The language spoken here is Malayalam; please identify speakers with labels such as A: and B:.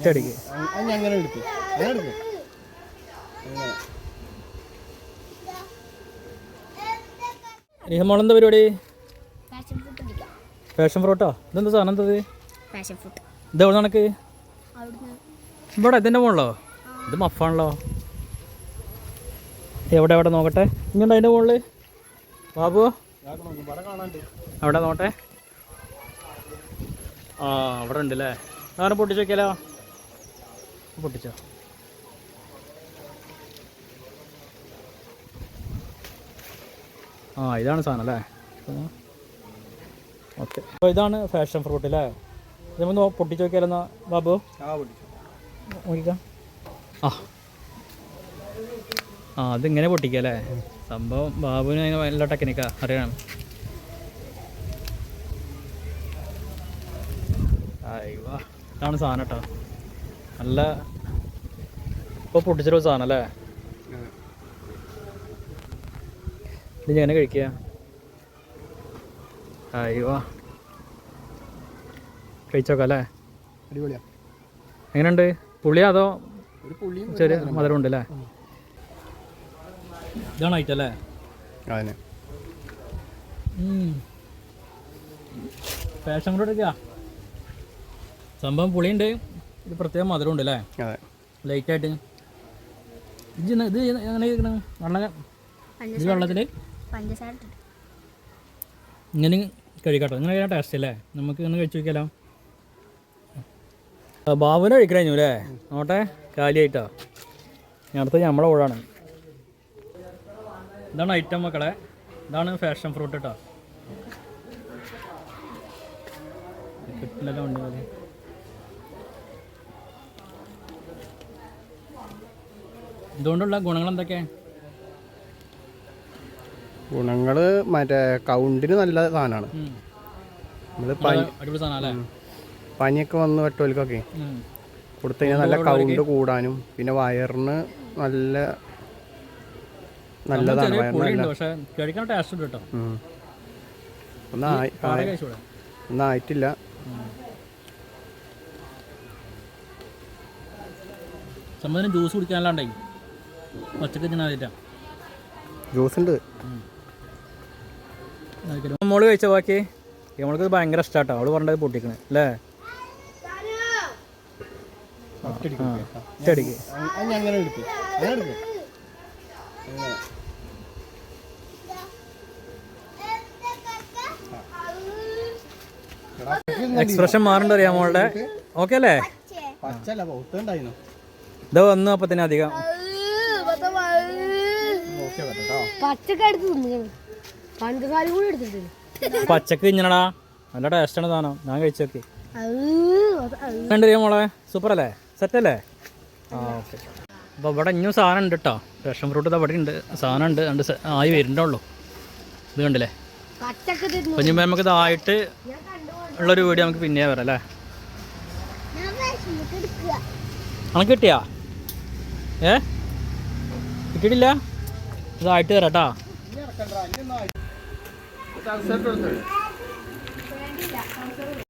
A: ഞാൻ അങ്ങനെ എടുക്കും
B: പരിപാടി? ഫാഷൻ ഫ്രൂട്ടോ ഇതെന്താ സാധനം? എന്തത്? ഇത് എവിടെ
C: നടക്ക്
B: ഇവിടെ ഇതിന്റെ മുകളിലോ? ഇത് മഫാണല്ലോ എവിടെ എവിടെ നോക്കട്ടെ? ഇങ്ങോട്ട് അതിന്റെ മുകളിൽ ബാബു? അവിടെ നോട്ടെ ആ അവിടെ ഉണ്ട് അല്ലേ അങ്ങനെ പൊട്ടിച്ച് നോക്കിയാലോ പൊട്ടിച്ചോ? ആ ഇതാണ് സാധനം അല്ലേ? ഓക്കെ. അപ്പോൾ ഇതാണ് ഫാഷൻ ഫ്രൂട്ട് അല്ലേ ഇതൊന്ന് പൊട്ടിച്ച് നോക്കിയാലെന്നാ ബാബു? നോക്കിക്കാം. ആ. ആ അതിങ്ങനെ പൊട്ടിക്കുക അല്ലേ? സംഭവം ബാബുവിന് അതിന് നല്ല ടെക്നിക്കാ അറിയണം. ഇതാണ് സാധനം കേട്ടോ. നല്ല ഇപ്പോൾ പൊട്ടിച്ചൊരു സാധനം അല്ലേ ഇത് ഞാൻ കഴിക്കുക? അയ്യോ കഴിച്ചോക്കാം അല്ലേ
A: അടിപൊളിയാ.
B: എങ്ങനെയുണ്ട്? പുളിയാ അതോ ചെറിയ മധുരം ഉണ്ട് അല്ലേ? ഇതാണ് ഐറ്റല്ലേ
A: അതിന്
B: ഫാഷൻ കൂടെ എടുക്കുക. സംഭവം പുളിയുണ്ട്. ഇത് പ്രത്യേകം മധുരം ഉണ്ട് അല്ലേ?
A: അതെ.
B: ലൈറ്റായിട്ട് ഇത് ഇത് എങ്ങനെ ഇരിക്കണം? വെള്ളം ഇത് വെള്ളത്തിൽ
C: പഞ്ചസാര
B: ഇങ്ങനെ കഴിക്കട്ടോ ഇങ്ങനെ കഴിക്കാൻ ടേസ്റ്റ് അല്ലേ നമുക്ക് ഇങ്ങനെ കഴിച്ചു നോക്കിയാലോ. ബാബുവിനെ കഴിക്കാൻ കഴിഞ്ഞു അല്ലേ? നോട്ടെ കാലിയായിട്ടോ. ഇനി അടുത്ത നമ്മളെ ഓടാണ് ഇതാണ് ഐറ്റം മക്കളെ. ഇതാണ് ഫാഷൻ ഫ്രൂട്ട് കേട്ടോ കിട്ടില്ലല്ലോ ഉണ്ട് ഇതുകൊണ്ടുള്ള ഗുണങ്ങൾ എന്തൊക്കെയാണ്
A: ഗുണങ്ങൾ മറ്റേ കൗണ്ടിന് നല്ല സാധനമാണ്. നമ്മൾ പനി പനിയൊക്കെ വന്ന്
B: വെട്ടോലിക്കൊക്കെ.
A: കൊടുത്തു കഴിഞ്ഞാൽ നല്ല കൗണ്ട് കൂടാനും പിന്നെ വയറിന് നല്ല നല്ലതാണ്
B: ഒന്നായിട്ടില്ല ജ്യൂസ് കുടിക്കാനല്ലാണ്ടേ പച്ചക്ക് തിന്നാതിട്ടാ
A: ജ്യൂസ് ഉണ്ട്.
B: മോൾ കഴിച്ച ബാക്കി? നമ്മൾക്ക് ഭയങ്കര ഇഷ്ടാട്ടോ. അവൾ പറഞ്ഞത് പൊട്ടിക്കണ്. അല്ലേ?
A: അങ്ങനെ അങ്ങനെ എടുക്കും.
B: എക്സ്പ്രഷൻ മാറണ്ട അറിയാം മോളുടെ? ഓക്കെ അല്ലേ? ഇതാ വന്നു അപ്പത്തിനധികം അധികം.
C: പച്ചക്ക എടുത്ത് തിന്നു പഞ്ചസാര കൂടി എടുത്തിട്ടുണ്ട്.
B: പച്ചക്ക് തിന്നണടാ. നല്ല ടേസ്റ്റാണ് സാധനം. ഞാൻ കഴിച്ചോക്കി കണ്ടറിയാം മോളെ? സൂപ്പർ അല്ലേ? സെറ്റ് അല്ലേ? ആ ഓക്കെ അപ്പോൾ ഇവിടെ ഇനിയും സാധനം ഉണ്ട് കേട്ടോ റേഷൻ ഫ്രൂട്ട് ഇത് അവിടെ ഉണ്ട്. സാധനം ഉണ്ട്. രണ്ട് ആയി വരുന്നുള്ളൂ ഇത് കണ്ടില്ലേ? അപ്പം ഇനി നമുക്ക് ഇതായിട്ട് ഉള്ളൊരു വീഡിയോ നമുക്ക് പിന്നെ വരാം അല്ലേ? അനക്ക് കിട്ടിയാ? ഏ? കിട്ടിയിട്ടില്ല? ഇതായിട്ട് തരാം